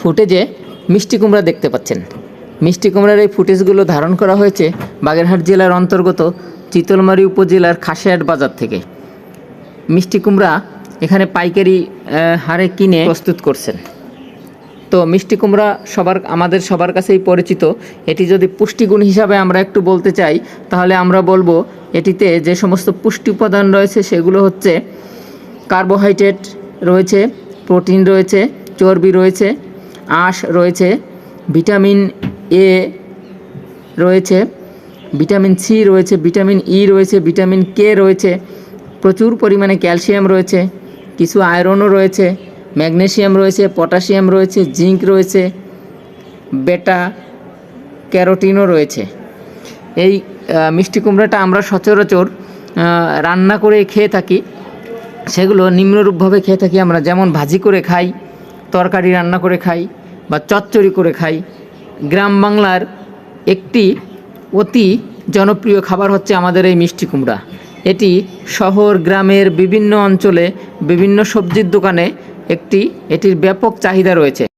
ফুটেজে মিষ্টি কুমড়া দেখতে পাচ্ছেন। মিষ্টি কুমড়ার এই ফুটেজগুলো ধারণ করা হয়েছে বাগেরহাট জেলার অন্তর্গত চিতলমারি উপজেলার খাসিয়াট বাজার থেকে। মিষ্টি কুমড়া এখানে পাইকারি হারে কিনে প্রস্তুত করছেন। তো মিষ্টি কুমড়া সবার, আমাদের সবার কাছেই পরিচিত। এটি যদি পুষ্টিগুণ হিসাবে আমরা একটু বলতে চাই, তাহলে আমরা বলব এটিতে যে সমস্ত পুষ্টি উপাদান রয়েছে সেগুলো হচ্ছে কার্বোহাইড্রেট রয়েছে, প্রোটিন রয়েছে, চর্বি রয়েছে আঁশ রয়েছে, ভিটামিন এ রয়েছে, ভিটামিন সি রয়েছে, ভিটামিন ই রয়েছে, ভিটামিন কে রয়েছে, প্রচুর পরিমাণে ক্যালসিয়াম রয়েছে, কিছু আয়রনও রয়েছে ম্যাগনেসিয়াম রয়েছে, পটাশিয়াম রয়েছে, জিঙ্ক রয়েছে, বেটা ক্যারোটিনও রয়েছে। এই মিষ্টি কুমড়াটা আমরা সচরাচর রান্না করে খেয়ে থাকি, সেগুলো নিম্নরূপভাবে খেয়ে থাকি আমরা, যেমন ভাজি করে খাই, তরকারি রান্না করে খাই বা চচ্চড়ি করে খাই। গ্রাম বাংলার একটি অতি জনপ্রিয় খাবার হচ্ছে আমাদের এই মিষ্টি কুমড়া। এটি শহর, গ্রামের বিভিন্ন অঞ্চলে বিভিন্ন সবজির দোকানে একটি, এটির ব্যাপক চাহিদা রয়েছে।